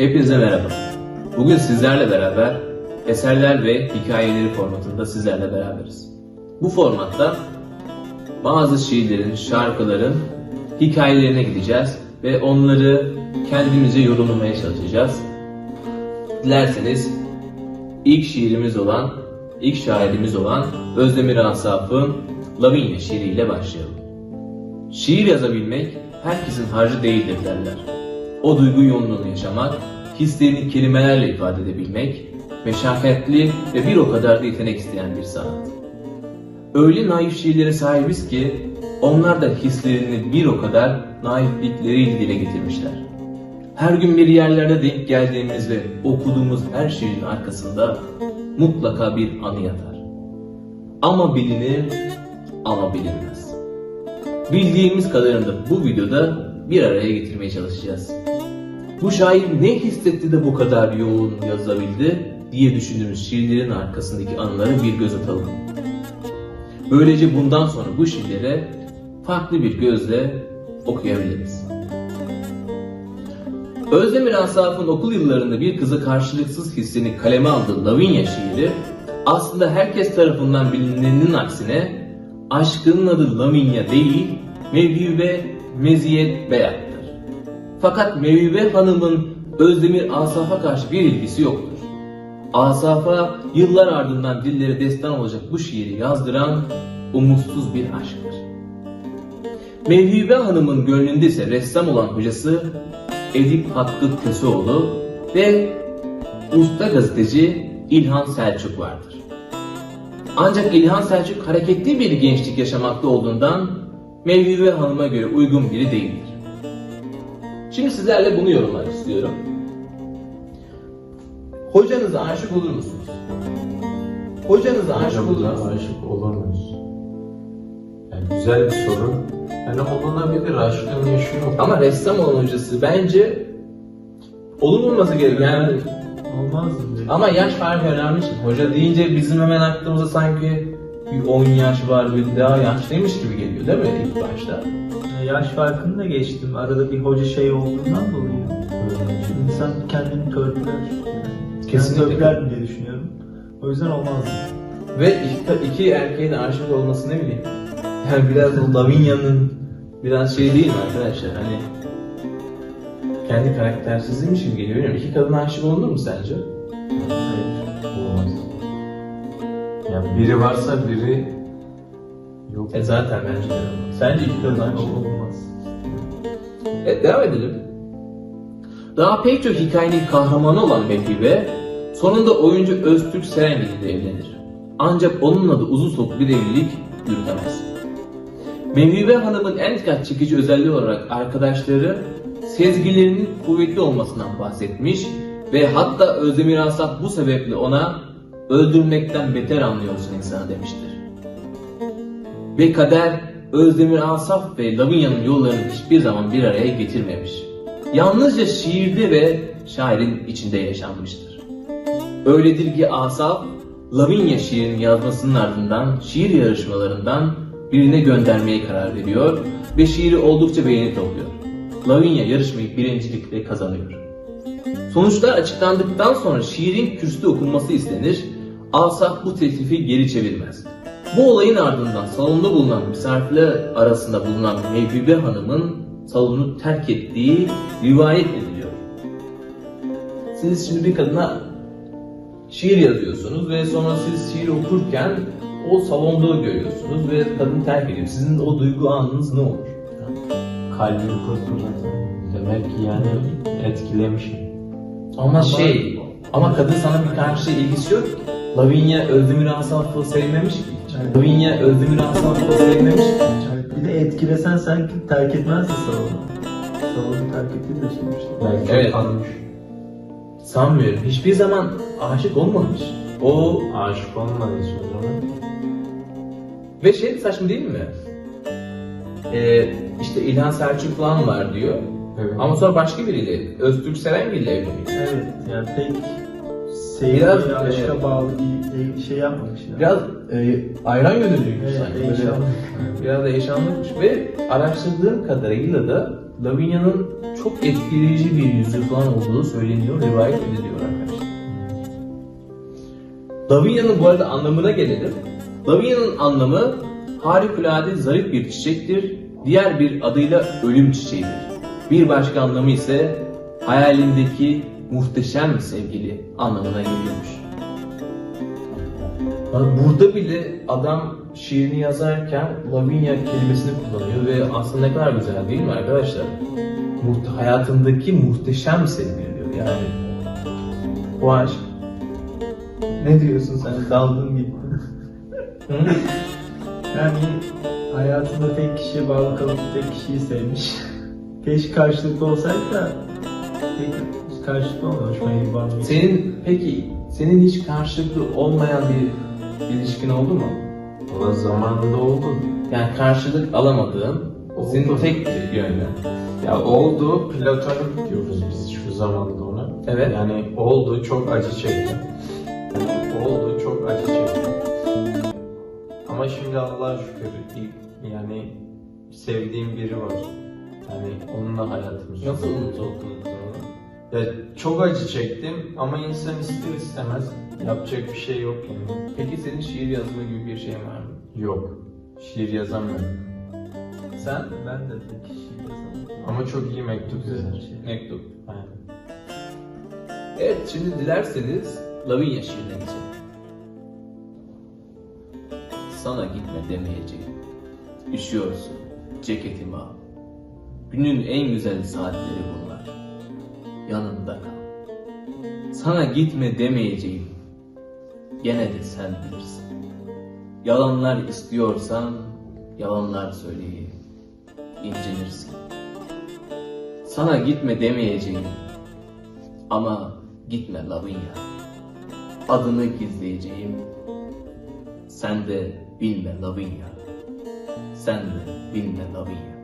Hepinize merhaba. Bugün sizlerle beraber eserler ve hikayeleri formatında sizlerle beraberiz. Bu formatta bazı şiirlerin, şarkıların hikayelerine gideceğiz ve onları kendimize yorumlamaya çalışacağız. Dilerseniz ilk şiirimiz olan, ilk şairimiz olan Özdemir Asaf'ın Lavinia şiiriyle başlayalım. Şiir yazabilmek herkesin harcı değildir derler. O duygu yoğunluğunu yaşamak, hislerini kelimelerle ifade edebilmek, meşakkatli ve bir o kadar da yetenek isteyen bir sanat. Öyle naif şiirlere sahibiz ki onlar da hislerini bir o kadar naiflikleriyle dile getirmişler. Her gün bir yerlerde denk geldiğimiz ve okuduğumuz her şiirin arkasında mutlaka bir anı yatar. Ama bilinir ama bilinmez. Bildiğimiz kadarını da bu videoda bir araya getirmeye çalışacağız. Bu şair ne hissetti de bu kadar yoğun yazabildi diye düşündüğümüz şiirlerin arkasındaki anılara bir göz atalım. Böylece bundan sonra bu şiirlere farklı bir gözle okuyabiliriz. Özdemir Asaf'ın okul yıllarında bir kızı karşılıksız hissini kaleme aldığı Lavinia şiiri aslında herkes tarafından bilinenin aksine aşkının adı Lavinia değil Mevhibe Meziyet Beyat'tır. Fakat Mevhibe Hanım'ın Özdemir Asaf'a karşı bir ilgisi yoktur. Asaf'a yıllar ardından dillere destan olacak bu şiiri yazdıran umutsuz bir aşktır. Mevhibe Hanım'ın gönlünde ise ressam olan hocası Edip Hakkı Köseoğlu ve usta gazeteci İlhan Selçuk vardır. Ancak İlhan Selçuk hareketli bir gençlik yaşamakta olduğundan Mevhibe Hanım'a göre uygun biri değildir. Şimdi sizlerle bunu yorumlamak istiyorum. Hocanıza aşık olur musunuz? Hocanıza aşık olur musunuz? aşık olur muyuz? Yani güzel bir soru. Yani olunabilir, aşkın yaşı yok. Ama ressam olan hocası bence olur olması gerekiyor. Yani Olmaz mı? Ama yaş farkı önemli şimdi. Hoca deyince bizim hemen aklımıza sanki bir 10 yaş var, bir daha yaşlıymış gibi geliyor değil mi ilk başta? Yaş farkını da geçtim. Arada bir hoca şey olduğundan dolayı. İnsan kendini törpüler. Kesinlikle. Törpüler diye düşünüyorum. O yüzden olmaz. Ve iki, iki erkeğin aşık olması ne bileyim. Yani biraz o Lavinia'nın biraz şey değil mi arkadaşlar hani kendi karaktersizliğiymiş gibi geliyor. Bilmiyorum. İki kadın aşık olunur mu sence? Hayır. Olmaz. Yani biri varsa biri yok. E zaten bence de. Sence iki kadın? Olmaz. Evet devam edelim. Daha pek çok hikayenin kahramanı olan Mehribe, sonunda oyuncu Öztürk Serengil ile evlenir. Ancak onunla da uzun soluklu bir evlilik yürütemez. Mehribe Hanım'ın en dikkat çekici özelliği olarak arkadaşları sezgilerinin kuvvetli olmasından bahsetmiş ve hatta Özdemir Asaf bu sebeple ona öldürmekten beter anlıyorsun insanı demiştir. Ve kader Özdemir Asaf ve Lavinia'nın yollarını hiçbir zaman bir araya getirmemiş. Yalnızca şiirde ve şairin içinde yaşanmıştır. Öyledir ki Asaf, Lavinia şiirini yazmasının ardından şiir yarışmalarından birine göndermeye karar veriyor ve şiiri oldukça beğeni topluyor. Lavinia yarışmayı birincilikle kazanıyor. Sonuçlar açıklandıktan sonra şiirin kürsüde okunması istenir. Asaf bu teklifi geri çevirmez. Bu olayın ardından salonda bulunan misafirler arasında bulunan Mevhibe Hanım'ın salonu terk ettiği rivayet ediliyor. Siz şimdi bir kadına şiir yazıyorsunuz ve sonra siz şiir okurken o salonda görüyorsunuz ve kadın terk ediyor. Sizin o duygu anınız ne olur? Kalbim kurtulur. Demek ki yani etkilemiş. Ama şey, ama kadın sana bir karşı ilgisi yok ki. Lavinia Özdemir Asaf'ı sevmemiş ki. Evet. Lavinia Özdemir Asaf'ı sevmemiş ki. Bir de etkilesen sanki terk etmezdi salonu. Salonu terk etti de sonuçta. Belki Evet. kalmış. Sanmıyorum. Hiçbir zaman aşık olmamış. O Aşık olmadıysa o zaman. ve şey saçma değil mi? Ee, işte İlhan Selçuk falan var diyor. Evet. Ama sonra başka biriyle, Öztürk Serengil ile evleniyor. Evet yani pek sevgi Biraz, ve aşka evet. bağlı bir, bir şey yapmamış yani. Biraz e, ayran gönüllüymüş Evet, sanki. Böyle biraz da yaşanmışmış ve araştırdığım kadarıyla da Lavinia'nın çok etkileyici bir yüzü falan olduğu söyleniyor, rivayet ediliyor arkadaşlar. Lavinia'nın bu arada anlamına gelelim. Lavinia'nın anlamı harikulade zarif bir çiçektir. Diğer bir adıyla ölüm çiçeğidir. Bir başka anlamı ise hayalindeki muhteşem sevgili anlamına geliyormuş. Burada bile adam şiirini yazarken Lavinia kelimesini kullanıyor ve aslında ne kadar güzel değil mi arkadaşlar? Muhte hayatındaki muhteşem sevgili diyor yani. O aşk. Ne diyorsun sen? Daldın gittin. Yani hayatında tek kişiye bağlı kalıp tek kişiyi sevmiş. Keşke karşılıklı olsaydı da tek karşılıklı. Ben bağlı. Senin peki senin hiç karşılıklı olmayan bir ilişkin oldu mu? Valla zamanında oldu. Yani karşılık alamadığın, Oldu. senin tek yönlü. Ya oldu, platonik diyoruz biz şu zamanda ona. Evet. Yani oldu, çok acı çektim. Yani oldu, çok acı çektim. Ama şimdi Allah'a şükür ilk- yani sevdiğim biri var. Yani onunla hayatımı Nasıl unutuldun onu? Ya çok acı çektim ama insan ister istemez yapacak bir şey yok yani. Peki senin şiir yazma gibi bir şeyin var mı? Yok. Şiir yazamıyorum. Sen? Ben de tek kişiyi yazamadım. Ama çok iyi mektup yazar. şey. Mektup. Aynen. Evet, şimdi dilerseniz Lavinia şiirine geçelim. Sana gitme demeyeceğim. Üşüyorsun, ceketimi al. Günün en güzel saatleri bunlar. Yanımda kal. Sana gitme demeyeceğim. Gene de sen bilirsin. Yalanlar istiyorsan, yalanlar söyleyeyim. İncinirsin. Sana gitme demeyeceğim. Ama gitme Lavinia. Adını gizleyeceğim. Sen de bilme Lavinia. Sen de bilme Lavinia.